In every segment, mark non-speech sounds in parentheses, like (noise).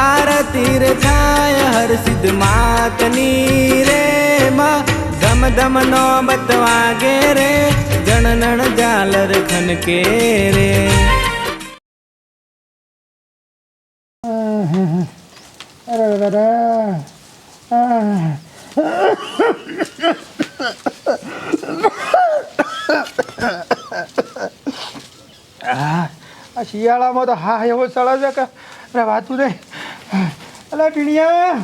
આરતી રે થાય, હર સિદ્ધ માતની રે માં. ધમ ધમ નો બતવાગે રે જણનણ જાલર ખનકે રે. આ શિયાળામાં તો હા એવો સળે છે કે વાતું નહીં. અલા ટીણિયા.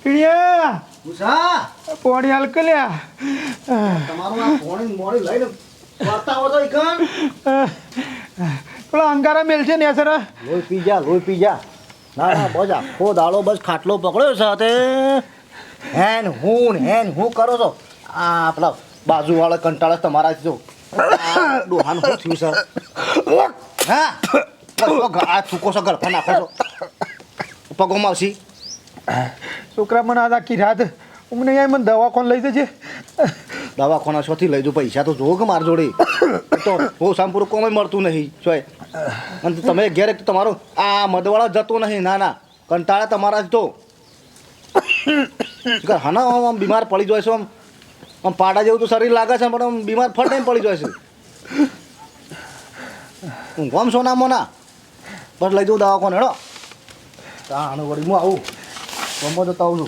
ટીણિયા. ઉષા. પોણી હલકલ્યા તમારું આ મોર્નિંગ મોર્નિંગ લઈને વાર્તા વધો ઇકન પેલા અંગારા મેલ છે ને સર. લોહી પી જા લોહી પી જા. ના ના બસ આખો દાડો બસ ખાટલો પકડ્યો સાથે હેન હું હેન હું કરો છો? આ પેલા બાજુવાળા કંટાળા તમારા જો. ડોહાનું શું થયું સર? હા. આ થૂકો છો ગળફા નાખો છો પગોમાં આવશી છોકરા મને આ આખી રાત મને અહીંયા મને દવાખાને લઈ જજે. દવાખાના છોથી લઈ જો પૈસા તો જોવો કે માર જોડે. તો બહુ સાંપુરું કોમે મળતું નહીં જોય અને તમે ઘેર તો તમારો આ મદવાળા જતો નહીં ના ના. કંટાળા તમારા જ તો. હાના હા આમ બીમાર પડી જાય છે આમ. આમ પાડા જેવું તો શરીર લાગે છે પણ આમ બીમાર ફટ પડી જાય છે. હું ગમ સોના મોના. બસ લઈ જવું દવાખાને, હેડો. તાણ વળી હું આવું. ગમો જતા આવું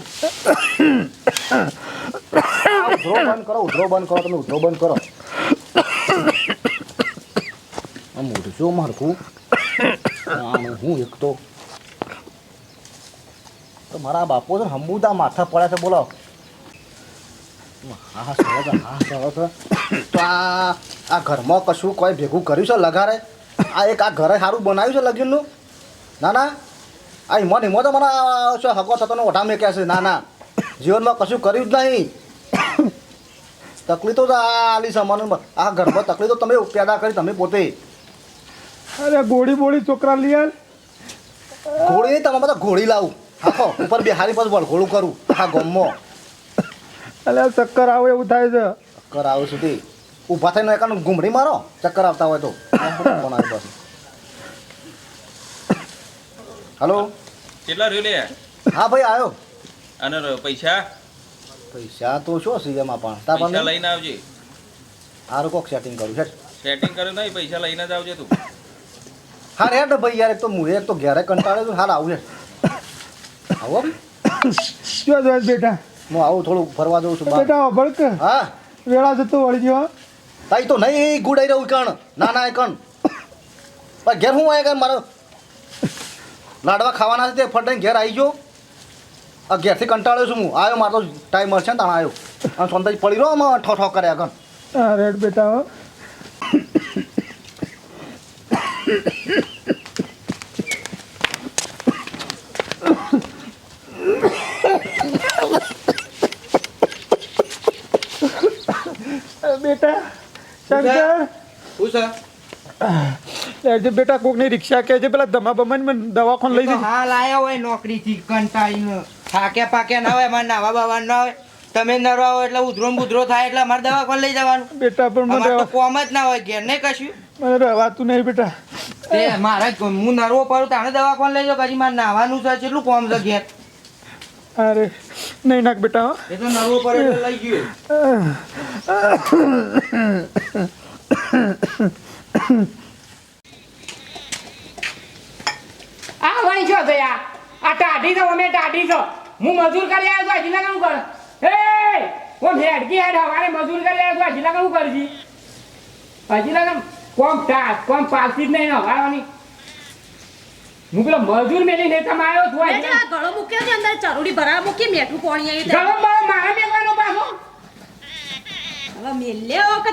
ઉધરો બંધ કરો, ઉધરો બંધ કરો, તમે ઉધરો બંધ કરો. આમ ઉઠજો મારખું આમ હું એક તો મારા બાપો છે ને હંબુદા માથા પડ્યા છે, બોલો. હા હા સરસ હા સરસ તો આ આ ઘરમાં કશું કોઈ ભેગું કર્યું છે લગારે? આ એક આ ઘરે સારું બનાવ્યું છે લગીનનું ના ના. આ હિમત હિમત મને આ શું હકો થતો ને ઓઢા મેક્યા છે? ના ના. જીવનમાં કશું કર્યું જ નહીં. તકલીફ તો આલી સમાન આ ઘરમાં તકલીફ તો તમે પેદા કરી તમે પોતે. અરે ગોળી બોળી છોકરા લઈ ગોળી તમે બધા ઘોડી લાવું. હા ઉપર બિહારી પછી વળઘોડું કરું. આ ગમમાં. અલે ચક્કર આવે એવું થાય છે. ચક્કર આવે સુધી. ઊભા થઈને એકાનું ઘૂમડી મારો. ચક્કર આવતા હોય તો. પાસે હલો કેટલા રહ્યો લે? હા ભાઈ આવ્યો અને પૈસા? પૈસા તો શું સીએમાં પણ? તા પૈસા લઈને આવજે. હારું કોક સેટિંગ કરું છે સેટિંગ કર્યું નહીં પૈસા લઈને જ આવજે તું. હા રે ભાઈ યાર એક તો મુએ એક તો ઘેરે કંટાળે તો હાલ આવજે આવો શું બેટા? હું આવું થોડું ફરવા જઉં છું બેટા ભડક. હા. વેળા જતો વળી ગયો તાઈ તો નહીં ગુડાઈ રહ્યું કણ. ના ના એ કણ. પણ ઘેર હું આવ્યા કણ મારો? લાડવા ખાવાના છે તે ફટાઈને ઘેર આવી ગયો. આ ઘેરથી કંટાળ્યો છું હું. આવ્યો મારો ટાઈમ મળશે ને તાણ આવ્યો અને સોનતાઈ પડી રહ્યો આમાં ઠો ઠો કર્યા કણ. હા રેડ બેટા બેટા શંકર? શું છે? બેટા કોકની રિક્ષા કે છે પેલા ધમા બમાને મને દવાખાને લઈ તો હાલ આયા હોય નોકરીથી કંટાળીને. થાકે પાકે ના હોય અમારે નાવા બાવા ના હોય. તમે નરવા હોય એટલે ઉધરો ને બુધરો થાય એટલે અમારે દવાખાને લઈ જવાનું. બેટા પણ મને કોમ જ ના હોય ઘેર નહીં કશું. મને રહેવાતું નહીં બેટા. તે મારે હું નરવો પડું તાણે દવાખાને લઈ જાઓ પછી મારે નાવાનું છે કેટલું કોમ છે ઘેર? અરે નહીં નાખ બેટા હો. એ આ વળી આ ટાઢી છો અમે ટાઢી છો હું મજૂર કરી આવ્યો છું હજી લગન કર. હે કોમ હેડકી હેડ હવારે મજૂર કરી આવ્યો છું હજી લગન કરજી હજી લગન કોમ ટાસ કોમ પાસી જ નહીં હવારવાની હું પેલો મજૂર મેલી ને તમે આવ્યો છું જે ગળો મૂક્યો છે અંદર ચરુડી ભરા મૂકી મેઠું પાણી આવી ગળો મારો મેલવાનો પાછો. હવે મેલ્યો કે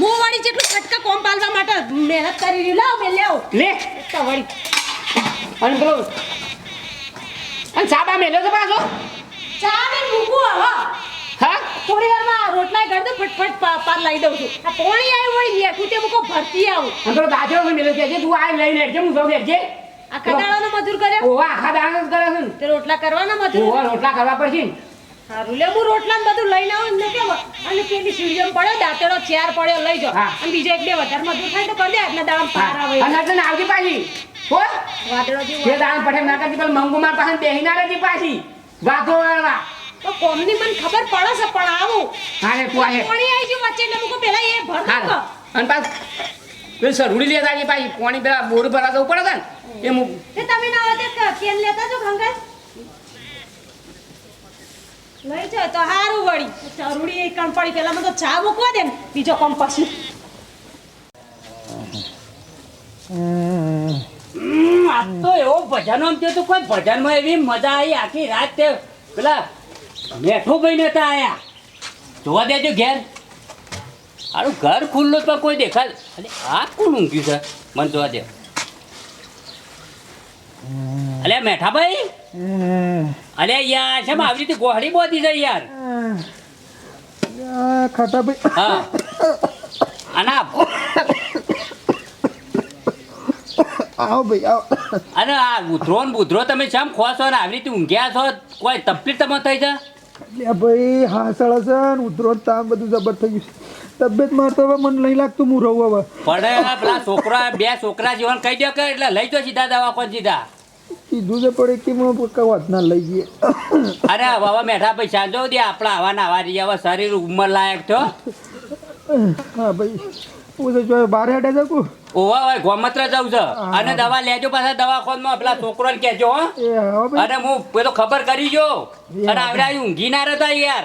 મો વાળી જેટલું ફટકા કોમ પાલવા માટે મહેનત કરી રહ્યું. લાવ મેલ્યો. લે. તો વાળી. અને પેલો અને સાબા મેલ્યો છે પાછો. ચા ને મૂકું હવે. હા? થોડી વારમાં રોટલા ગળ દે ફટફટ પાર લઈ દઉં છું. આ પાણી આવ્યું વળી મેઠું તે મૂકો ભરતી આવું. અને પેલો દાદરો મેલ્યો કે તું આ લઈ લેજે હું જાઉં લેજે આ કડાળાનો મજૂર કર્યો ઓવા આખા જ કરે છે ને. તે રોટલા કરવાના મજૂર ઓવા રોટલા કરવા પડશે ને. હારું લે હું રોટલા બધું લઈને આવું ને કેવો અને પેલી સીડીઓ પડ્યો દાંતેડો ચાર પડ્યો લઈ જાઓ. હા. અને બીજો એક બે વધારે મજૂર થાય તો કરી દે આજના દાડા પાર આવે. અને એટલે આવજી પાછી. હો? વાદળો જે દાન પઠે ના કરતી પણ મંગુ માર પાસે બેહી ના રહેતી પાછી. વાતો વાળવા તો કોમની મને ખબર પડે છે પણ આવું. હારે તું આહે કોણી આવી ગયું વચ્ચે? એટલે મુકો પેલા એ ભર અને પાછ. પેલી સરુડી લેતા આવી પાછી પાણી પેલા બોર ભરા જવું પડે ને? એ હું તે તમે ના હોતે કે કેન લેતા છો ગંગા લઈ જાય તો હારું વળી. ચરૂડી કણ પડી પેલા મને તો ચા મૂકવા દે ને બીજો કોમ પછી. હમ, આજ તો એવો ભજનો થયો તો કોઈ ભજનમાં એવી મજા આવી આખી રાત તે પેલા મેઠું ભાઈ નતા આયા. જોવા દેજો ઘેર. આનું ઘર ખુલ્લું તો કોઈ દેખાય અને આ કોણ ઊંઘ્યું છે? મને જોવા દે. અલે મેઠા ભાઈ અલે યાર છે આવી રીતે ગોહડી બોધી છે યાર? ખાટા ભાઈ હા. આના આવો. ભાઈ આવો. અરે આ ઉધરો ને ઉધરો તમે છેમ ખો છો ને આવી રીતે ઊંઘ્યા છો? કોઈ તકલીફ તમે થઈ છે? ભાઈ હા સળા છે ને ઉતરો તામ બધું જબર થઈ ગયું તબિયત મારતો હવે મને નહીં લાગતું હું રહું હવે. પડે પેલા છોકરા બે છોકરા જીવન કહી દો કે એટલે લઈ જો સીધા દવા પણ સીધા. કીધું છે પડે કે હું વાત ના લઈ જઈએ. અરે હવે મેઠા પૈસા જો દે આપણા આવા ના આવા રહીએ હવે શરીર ઉંમર લાયક છો હા ભાઈ. હું તો જો બહાર હેડે શકું ઓવા હોય ગોમત્ર જવું છે. અને દવા લેજો પાછા દવાખાનમાં પેલા છોકરોને કહેજો હો. અને હું પેલો ખબર કરી જો અને આવડે ઊંઘી ના રહેતા યાર.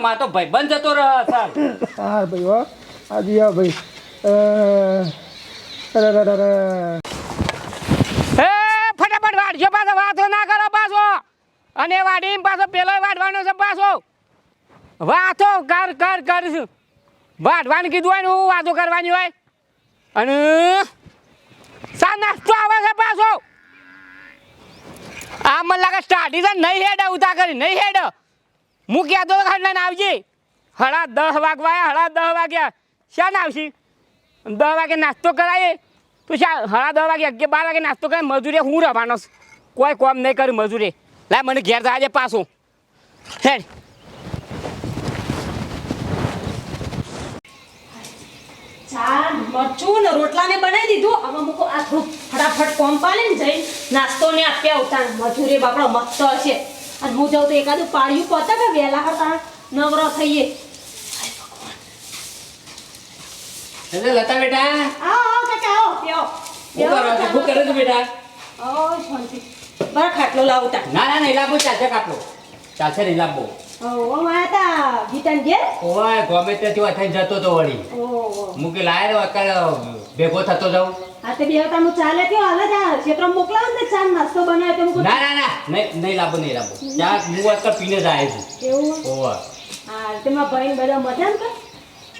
માં તો ભાઈ બંધ જતો રહે સર હા ભાઈ હો. આજે હા ભાઈ. અ, અરે અરે અરે એ ફટાફટ વાડજો પાછો વાતો ના કરો પાછો. અને વાડીને પાછો પેલો વાડવાનો છે પાછો. વાતો કર કર કરીશું વાડવાનું કીધું હોય ને હું વાતો કરવાની હોય. અને સા નાસ્તો આવે છે પાછો. આ મને લાગે સ્ટાર્ટિંગ છે નહીં હેડ ઉતા કરી, નહીં હેડ. હું કહેતો ખાડલાને આવજે. હળા દસ વાગવાયા હળા દસ વાગ્યા. શાન આવશી? દસ વાગે નાસ્તો કરાય. તો શા, હળા દસ વાગે, અગિયાર, બાર વાગે નાસ્તો કરે મજૂરી હું રહેવાનો કોઈ કોમ નહીં કર્યું મજૂરી. લાય મને ઘેર થાય પાછું. હેડ. ચા મરચું ને રોટલાને બનાવી દીધું. હવે મૂકો આ થોડું ફટાફટ કોમ પાલે ને જઈ નાસ્તો ને આપ્યા ઉતાર મજૂરી બાપડો મસ્ત હશે. અને હું જાઉં તો એકાદું પાડ્યું પતે કે વહેલા હતા નવરો થઈએ. એટલે લતા બેટા. આવો આવો કાકા આવો પ્યો શું કરો છો? શું કરે તું બેટા? ઓ શાંતિ. બરા ખાટલો લાવતા ના ના નહીં લાવવો ચાલશે કાટલો. ચાલશે નહીં લાવવો. ઓય ગમે તે ત્યાં થઈને જતો તો વળી. ઓ મૂકી લાય રે અત્યારે ભેગો થતો જાઉં. આ તે બે હતા હું ચાલે કે હાલ જ આ ક્ષેત્રમાં મોકલાવ ને ચા નાસ્તો બનાવે તો હું ના ના ના નહીં નહીં લાવવો નહીં લાવવો ચા હું અત્યારે પીને જ આવ્યો છું. એવું? ઓવા હા તેમાં ભાઈ બધા મજા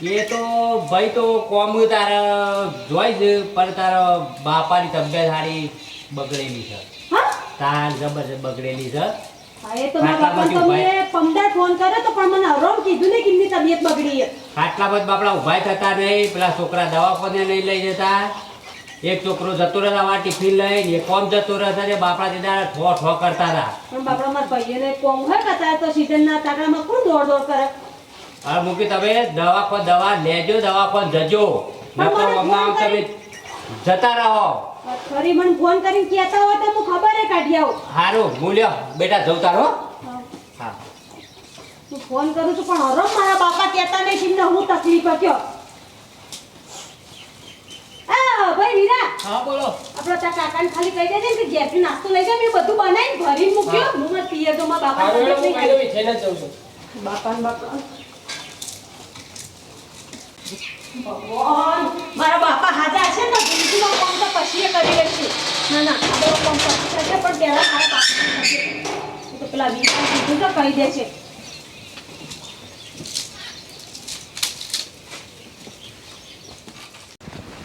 ને એ તો ભાઈ તો કોમ તારા જોઈ જ પણ તારા બાપાની તબિયત સારી બગડેલી છે. તાર જબરજસ્ત બગડેલી છે. એ તો મારા ખાટલામાંથી બાપા તમને પમદાર ફોન કર્યો તો પણ મને હરોમ કીધું ને કે તબિયત બગડી છે આટલા બધા બાપડા ઊભા થતા નહીં પેલા છોકરા દવાખાને નહીં લઈ જતા. એક છોકરો જતો રહેતા વા ટિફિન લઈને એ કોમ જતો રહેતા ને બાપડા દીધા ઠો ઠો કરતા હતા. પણ બાપડા મારા ભાઈઓને કોમ હોય કતા તો સીઝનના તાગડામાં કોણ દોડ દોડ કરે? હવે મૂકી તમે દવાખાન દવા લેજો દવાખાન જજો. નકર મને તમે જતા રહો. ફરી મને ફોન કરીને કહેતા હોય તો હું ખબર કાઢી આવું. સારું મૂલ્ય બેટા જવું તારો હા. હું. ફોન કરું છું પણ હરો મારા બાપા કહેતા નહીં હું તકલીફ કયો? આ ભાઈ વીરા હા બોલો. આપણા ત્યાં કાકાને ખાલી કહી દેજે કે ઘેરથી નાસ્તો લઈ મેં બધું બનાવીને ભરી મૂક્યો. હું. મારા પિયર તો મારા બાપા હારું હું જ જઉં છું ને બાપા ભગવાન મારા બાપા હાજા છે ને જિંદગીનો પછી કરી લેશે. ના ના આ બધો કામ પછી થશે પણ પહેલાં મારા થશે તો પેલા વીસ કીધું તો કહી દે છે.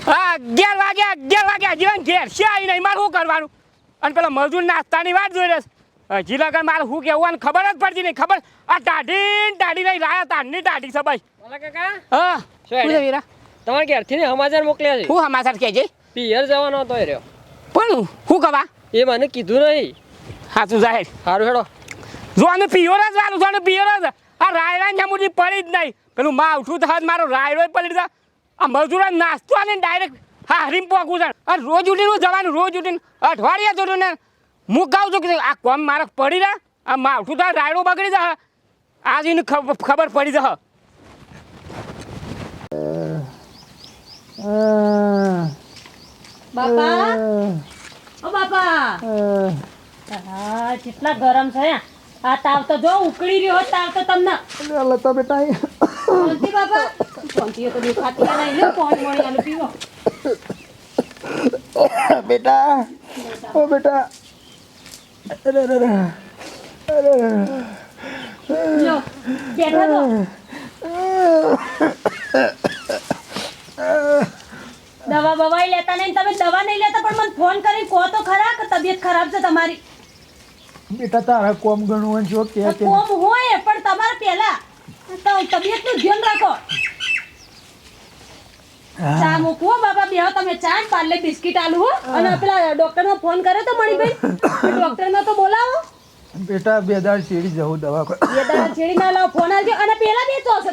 હા અગિયાર વાગે અગિયાર વાગે હજી ઘેર છે આવી નહીં મારે શું કરવાનું? અને પેલા મજૂર નાસ્તાની વાત જોઈ રહ્યો છે. હજી લગન મારે શું કહેવું અને ખબર જ પડતી નહીં. ખબર? આ ને ટાઢી નહીં લાયા તારની ટાઢી છે ભાઈ. કાકા? હા. શું વીરા? તમારા ઘેરથી ને સમાચાર મોકલ્યા છે? શું સમાચાર કહેજે પિયર જવાનો હતો એ રહ્યો. પણ શું કવા? એ મને કીધું નહીં. સાચું જાહેર. સારું હેડો. જો આનું પિયર જ વાલું છે આનું પિયોર જ. આ રાયડા ને પડી જ નહીં. પેલું માં ઉઠું તો હજ મારો રાયડો પડી જાય. આ મજૂરો નાસ્તો આને ડાયરેક્ટ હા હરીમ પોકું છે. આ રોજ ઉઠીને હું જવાનું રોજ ઉઠીને અઠવાડિયા જોડું ને હું કહું છું કે આ કોમ મારે પડી રહ્યા આ માવઠું થાય રાયડો બગડી જા આજ એને ખબર ખબર પડી જા બાપા? ઓ બાપા. હા કેટલા ગરમ છે. આ તાવ તો જો ઉકળી રહ્યો તાવ તો તમને. લતા બેટા. શાંતિ બાપા. શાંતિ તો દેખાતી નહીં લે કોણ મળી આલો પીવો. બેટા. ઓ બેટા. અરે અરે. અરે. લો બેઠા તો. દવા બવાઈ લેતા નહીં તમે દવા નહીં લેતા પણ મને ફોન કરી કહો તો ખરા કે તબિયત ખરાબ છે તમારી? બેટા તારા કોમ ગણું હોય જો કે કોમ હોય પણ તમારે પહેલા તો તબિયતનું ધ્યાન રાખો. ચા મૂકવો બાબા બેહો તમે ચા પાર્લે બિસ્કિટ આલુ હો. અને પેલા ડોક્ટરનો ફોન કર્યો તો મણીભાઈ? ડોક્ટરનો તો બોલાવો. બેટા બે દાડ શેરી જવું દવા બે દાડા છેડી ના લાવો ફોન આવજો અને પેલા બે ચો છે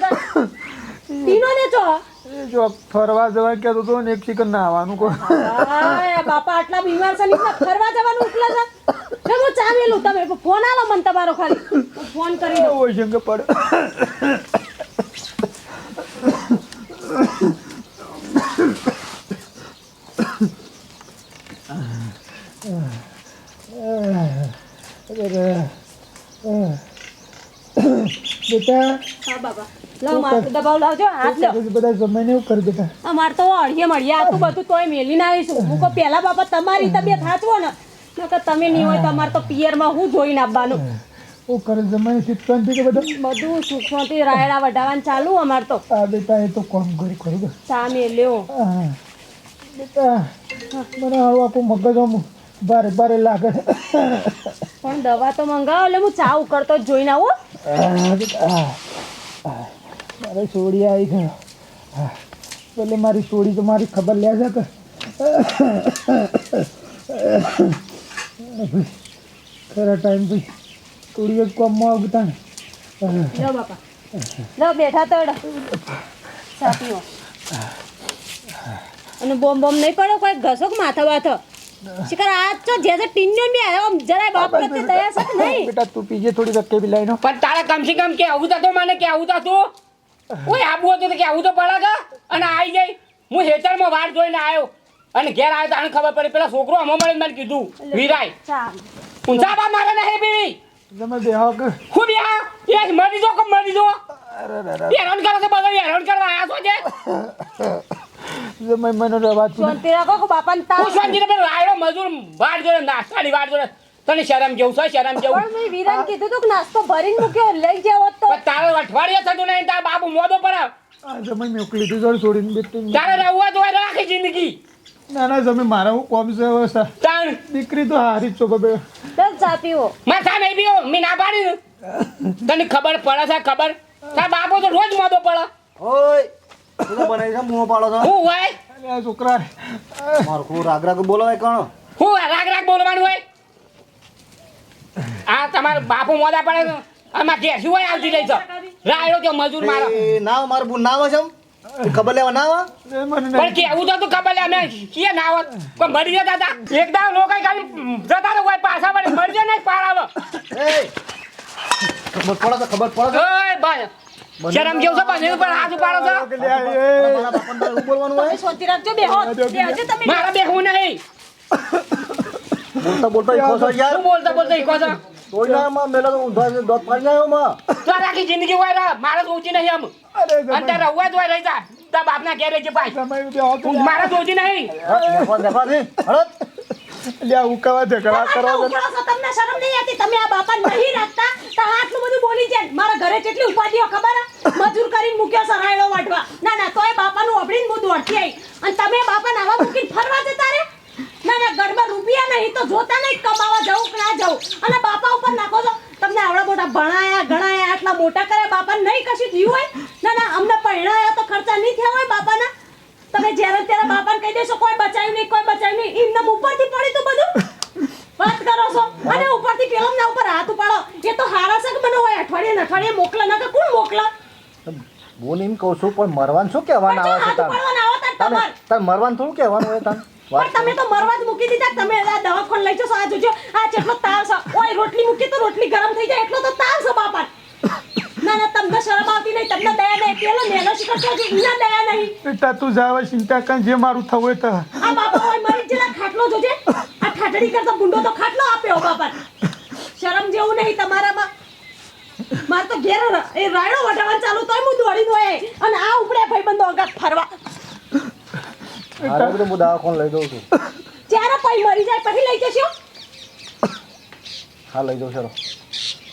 તીનો (coughs) ને ચો. એ જો ફરવા જવા કહેતો તો ને એક ચિકન આવવાનું કોઈ આય, બાપા આટલા બીમાર છે ને ફરવા જવાનું ઉકલા છે. હું ચાવેલું તમે ફોન આવો મને તમારો ખાલી. ફોન કરી દઉં. ઓય શંકર પડ. બેટા હા બાબા. લાવ માથું દબાવ લાવજો હાથ લો બધા જમાઈને એવું કરી બેટા અમાર તો અળીએ મળીએ આ તો બધું તોય મેલીને આવીશું. હું કહું પહેલા બાપા તમારી તબિયત હાચવો ને. નકર તમે નહીં હોય તો તો પિયરમાં હું જોઈને આવવાનું હું કરે કે બધા? બધું સુખમાંથી રાયડા વઢાવવાનું ચાલુ અમાર તો. આ બેટા એ તો કોમ કરી કે. બેટા મને મગજ આમ ભારે ભારે લાગે પણ દવા તો મંગાવો એટલે હું ચા ઉકળતો જોઈને આવું. મારે છોડી આવી ગયો. પેલે મારી છોડી તો મારી ખબર લે છે કે ખરા ટાઈમ ભાઈ સોડીઓ જ કોમમાં આવતા ને. લો બાપા. લો બેઠા તો સાપીઓ અને બોમ બોમ નહીં પડો કોઈ ઘસોક માથા વાથો. શિકાર આ તો જે જે ટીન્યો મે આમ જરાય બાપ પ્રત્યે દયા છે નહીં? બેટા તું પીજે થોડી ધક્કે બી લાઈનો. પણ તારા કમ સે કમ કે આવું તો મને કે આવું તો. ઓય આબુ હતું કે આવું તો પડે કે? અને આવી જાય. હું હેતરમાં વાટ જોઈને આવ્યો અને ઘેર આવ્યો તો આને ખબર પડી. પેલા છોકરો અમો મળે મને કીધું. વિરાય. ઊંચા બા મારે નહીં બીવી તમે બેહો કે? હું યા જ મરી જો કે મરી જો? હેરાન કરો છે બધા હેરાન કરવા આયા છો જે તમે મને રવાતું શાંતિ રાખો કે બાપાને તા હું શાંતિને પેલો રાયડો મજૂર વાટ જોડે નાસ્તાની વાટ જોડે તને શરમ જેવું છે શરમ જેવું? પણ મેં વીરાને કીધું તું કે નાસ્તો ભરીને મૂક્યો લઈ જાવ તો. તારે અઠવાડિયે થતું નહીં તાર બાપુ મોદો પડાવ આ મેં મોકલી દીધું છોડીને બેઠું તારે રહેવા તો રાખી જિંદગી. ના ના જમી મારા હું કોમ છે તાણ. દીકરી તો હારી છો બબે. દસ ચા પીવો માથા નહીં બીઓ મેં ના પાડી તને ખબર પડે છે ખબર? તાર બાપો તો રોજ મોદો પડે. ઓય તું બનાવી છે મોં પાડો છો? હું હોય? છોકરા મારું રાગ રાગ બોલો હોય કણ? હું રાગ રાગ બોલવાનું હોય? આ તમારા બાપુ મોદા પડે આમાં કે શું હોય આવતી લઈ છે રાયડો કે મજૂર મારો. ના મારું બુન ના? એ ખબર લેવા ના આવે એ મને પણ કેવું તો તું ખબર લે અમે કે ના હોત પણ મરી જતા હતા. એક દાવ લોકો ખાલી જતા રહો કોઈ પાછા વળી મરજે નહીં પાડાવો આવે એ ખબર પડે તો ખબર પડે ઓય ભાઈ શરમ જેવું છે? પાછળ ઉપર હાથ ઉપાડો છો? મારા શું બોલવાનું હોય. શાંતિ રાખજો બેહો. બેહજો તમે. મારા બેહું નહીં. બોલતા બોલતા ઈખો છો યાર. બોલતા બોલતા ઈકો છો તોય ના માં મેલા તો ઊંધા છે, દોત પાડી આવ્યો માં. તો આખી જિંદગી હોય રહે મારે સોચી નહીં આમ. અરે અને જ હોય રહી જા. તારા બાપના ઘેર રહેજે ભાઈ. જમાઈ બેહો કે તું મારે સોચી નહીં. દેખો દેખો છે હળદ. લ્યા ઉકાવા ઝઘડા કરો છો, તમને શરમ નહીં આવતી? તમે આ બાપા નહીં રાખતા? તો આટલું બધું બોલી જાય મારા ઘરે કેટલી ઉપાધિઓ ખબર હે? મજૂર કરીને મૂક્યો સરાયડો વાટવા. ના ના તોય બાપાનું અભડીને હું દોડતી આવી અને તમે બાપાને આવા મૂકીને ફરવા જતા રે? ના ઘરમાં રૂપિયા નહીં તો જોતા નહીં કમાવા જવું કે ના જવું અને બાપા ઉપર નાખો છો. તમને આવડા મોટા ભણાયા ગણાયા આટલા મોટા કર્યા બાપાને નહીં કશું થયું હોય? ના ના અમને પહેણાયા તો ખર્ચા નહીં થયા હોય બાપાના. તમે જ્યારે ત્યારે બાપાને કહી દેશો કોઈ બચાવ્યું નહીં કોઈ બચાવ્યું નહીં. એમને ઉપરથી પડી તું બધું. વાત કરો છો. અને ઉપરથી પેલો ના ઉપર હાથ ઉપાડો. એ તો હારા કે મને હોય. અઠવાડિયે અઠવાડિયે મોકલે ના કે કોણ મોકલે? બોલીને કહું છું પણ મરવાનું શું કહેવાના આવે છે તમે મરવાનું થોડું કહેવાનું હોય તને પણ તમે તો મરવા જ મૂકી દીધા તમે આ દવાખાને લઈ જશો આ જોજો આ જેટલો તાવ છે. ઓય રોટલી મૂકી તો રોટલી ગરમ થઈ જાય એટલો તો તાવ છે બાપા ના ના તમને શરમ આવતી નહીં તમને દયા નહીં પેલો નેનો શિકાર છો ઇના દયા નહીં. બેટા તું જાવ ચિંતા કર જે મારું થવું હોય તો. આ બાપા ઓય મરી જેલા ખાટલો જોજે. આ ખાટડી કરતો ગુંડો તો ખાટલો આપ્યો બાપા શરમ જેવું નહીં તમારામાં. માર તો ઘેર એ રાયડો વટાવવાનું ચાલુ તોય હું દોડી દોય અને આ ઉપડે ભાઈબંધો અગાત ફરવા. હારે બધું હું દવાખાને લઈ દઉં છું. જ્યારે પઈ મરી જાય પછી લઈ જશો? હા લઈ જાઉં ચલો.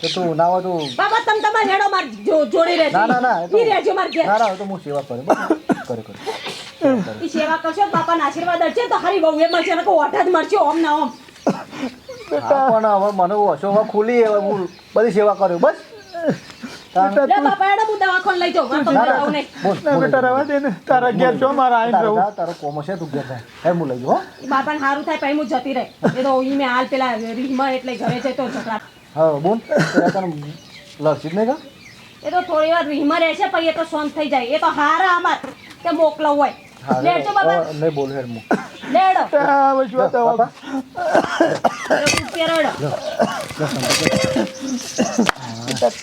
તો તું ના હોય તું બાબા તમે તમારે હેડો માર જોડે રહેજો. ના ના ના એ ઈ રહેજો માર ઘેર. ના ના તો હું સેવા કરે. કરે કરે. ઈ સેવા કરશો બાપાના આશીર્વાદ હશે તો હારી વહુએ મળશે ને કોઈ ઓઠા જ મળશે ઓમ ના ઓમ. પણ હવે મને ખુલી હવે હું બધી સેવા કર્યું બસ. તારા ઘેર જો મારા આઈને રહું. તારો કોમો છે તું ઘેર જાય. હું લઈ જાઉં હો. ઈ સારું થાય પછી હું જતી રહે. એ તો ઈ મેં હાલ પેલા રીહમાં એટલે ઘરે છે તો ઝઘડા હા બોલ. તને લડશી જ કા એ તો થોડી વાર રીહમાં રહેશે પછી એ તો શાંત થઈ જાય. એ તો હારા અમાર કે મોકલવું હોય. લેડજો બાપા. નહીં બોલ હેડ હું. લેડો આ વજવા તો બાપા પેરડો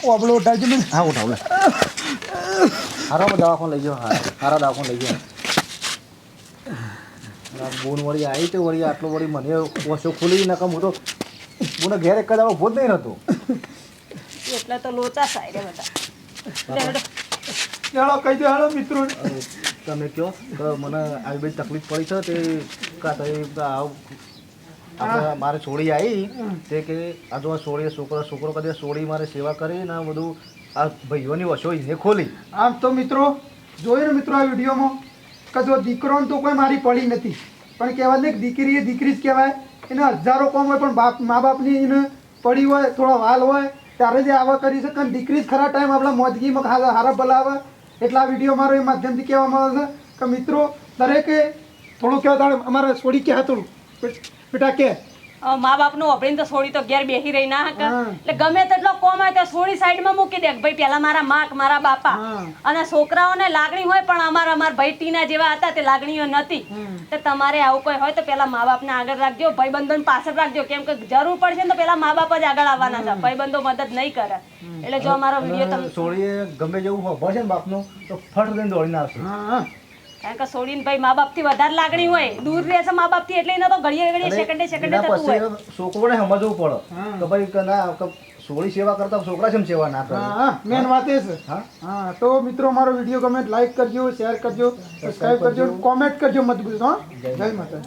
કોબળો ઉઠાવજો મને હા ઉઠાવ લે હારો દવાખાને લઈ જાઓ હા. હારા દવાખાને લઈ જાઓ. બોન વળી આવી તો વળી આટલો વળી મને ઓછો ખુલી નકમ હું તો મને ઘેર એક જ આવો ભૂત નહીં નહોતો એટલે તો લોચા સાઈડે બધા. ચાલો કહી દો હાલો મિત્રો. તમે કહો મને આવી બધી તકલીફ પડી છે તે કાં તો આવ આપણે મારે છોડી આવી તે કે આ જો છોડીએ છોકરો છોકરો કદી છોડી મારે સેવા કરી ને આ બધું આ ભાઈઓની વસોઈ એને ખોલી. આમ તો મિત્રો જોયું ને મિત્રો આ વિડીયોમાં? કે જો દીકરોને તો કોઈ મારી પડી નથી. પણ કહેવાય ને દીકરી એ દીકરી જ કહેવાય. એને હજારો કોમ હોય પણ બાપ મા બાપની એને પડી હોય થોડો વાલ હોય ત્યારે જ આવા કરી શકે અને દીકરી જ ખરા ટાઈમ આપણા મોજગીમાં હારા ભલાવે. એટલે આ વીડિયો મારો એ માધ્યમથી કહેવામાં આવે છે કે મિત્રો દરેકે થોડું કહેવા અમારે છોડી કે થોડું બેટા કે? મા બાપનું અભડીને તો છોડી તો ઘેર બેસી રહી ના હકે. એટલે ગમે તેટલો કોમ હોય તો છોડી સાઈડમાં મૂકી દે ભાઈ પેલા મારા માક મારા બાપા. અને છોકરાઓને લાગણી હોય પણ અમારા અમારા ભાઈ ટીના જેવા હતા તે લાગણીઓ નથી. તો તમારે આવું કોઈ હોય તો પેલા મા બાપને આગળ રાખજો ભાઈબંધોને પાછળ રાખજો. કેમ કે જરૂર પડશે ને તો પેલા મા બાપ જ આગળ આવવાના છે. ભાઈબંધો મદદ નહીં કરે. એટલે જો અમારો વીડિયો તમે છોડીએ ગમે જેવું હોય છે બાપનું તો ફટ દઈને દોડીને આવશે હા હા. કારણ કે સોડીન ભાઈ મા બાપથી વધારે લાગણી હોય દૂર રહે છે મા બાપથી એટલે તો ઘડીએ ઘડીએ સેકન્ડે સેકન્ડે થતું હોય. છોકરોને સમજવું પડે. તો ભાઈ ના સોળી સેવા કરતા છોકરા છે સેવા ના કરે? મેન વાત એ છે. હા? તો મિત્રો મારો વીડિયો ગમે લાઈક કરજો શેર કરજો સબસ્ક્રાઇબ કરજો કોમેન્ટ કરજો મજબૂત હા. જય માતા